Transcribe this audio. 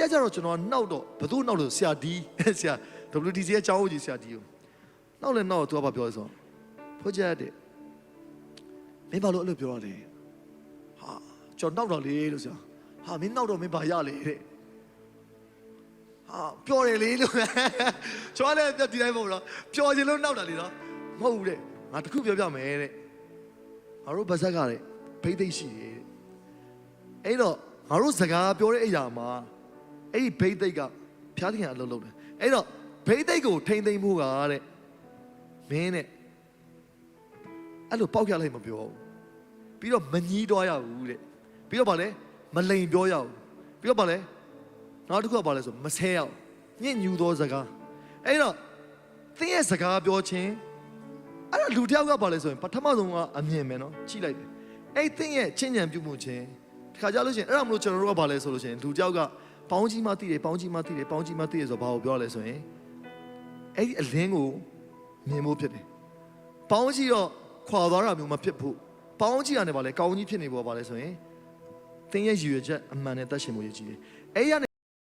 ရကြတော့ကျွန်တော်နှောက်တော့ဘသူနှောက်လို့ဆရာဒီဆရာ WTC ရဲ့အကြောင်းကြီးဆရာဒီကိုနှောက်လဲနှောက်တော့သူကဘာပြောလဲဆိုတော့ဖိုးကြတဲ့မင်းဘာလို့အဲ့လိုပြောရလဲဟာကျွန်တော်နှောက်တော့လေလို့ဆရာဟာမင်းနှောက်တော့မင်းဘာရလဲတဲ့ဟာပြောတယ်လေလို့ကျွန်တော်လည်းဒီတိုင်းမဟုတ်တော့ပျော်ချင်လို့နှောက်တာလေနော်မဟုတ်ဘူးတဲ့ငါတခုပြောပြမယ်တဲ့ငါတို့ဗဇက်ကတဲ့ဘိသိက်ရှိတယ်တဲ့အဲ့တော့ငါတို့စကားပြောတဲ့အရာမှာ အဲ့ဒီဘိသိက်ကဖျားသခင်အလုပ်လုပ်တယ်အဲ့တော့ဘိသိက်ကိုထိမ့်သိမ့်ဖို့ကတဲ့မင်းနဲ့အဲ့လိုပေါက်ရလိုက်မပြောဘူးပြီးတော့မညီးတော့ရဘူးတဲ့ပြီးတော့ဗာလဲမလိန်ပြောရဘူးပြီးတော့ဗာလဲနောက်တစ်ခုကဗာလဲဆိုမဆဲရအောင်ညစ်ညူသောစကားအဲ့တော့သင်ရဲ့စကားပြောခြင်းအဲ့ဒါလူတစ်ယောက်ကဗာလဲဆိုရင်ပထမဆုံးကအမြင်ပဲเนาะကြည့်လိုက်တယ်အဲ့သင်ရဲ့ချင်းညံပြုမှုခြင်း ဒီခါကြလို့ရှိရင်အဲ့ဒါမလို့ကျွန်တော်တို့ကဘာလဲဆိုလို့ရှိရင်လူတယောက်က ပေါင်းကြီးမှသိတယ်ပေါင်းကြီးမှသိတယ်ပေါင်းကြီးမှသိတယ်ဆိုတော့ဘာကိုပြောရလဲဆိုရင်အဲ့ဒီအလင်းကိုမြင်ဖို့ဖြစ်တယ်ပေါင်းကြီးတော့ခွာသွားတာမျိုးမဖြစ်ဘူးပေါင်းကြီးကနေဘာလဲကောင်းကြီးဖြစ်နေပေါ်ဘာလဲဆိုရင်သင်ရဲ့ရည်ရွယ်ချက်အမှန်နဲ့တတ်ရှင်မှုရည်ကြီးတယ်အဲ့ဒီကနေ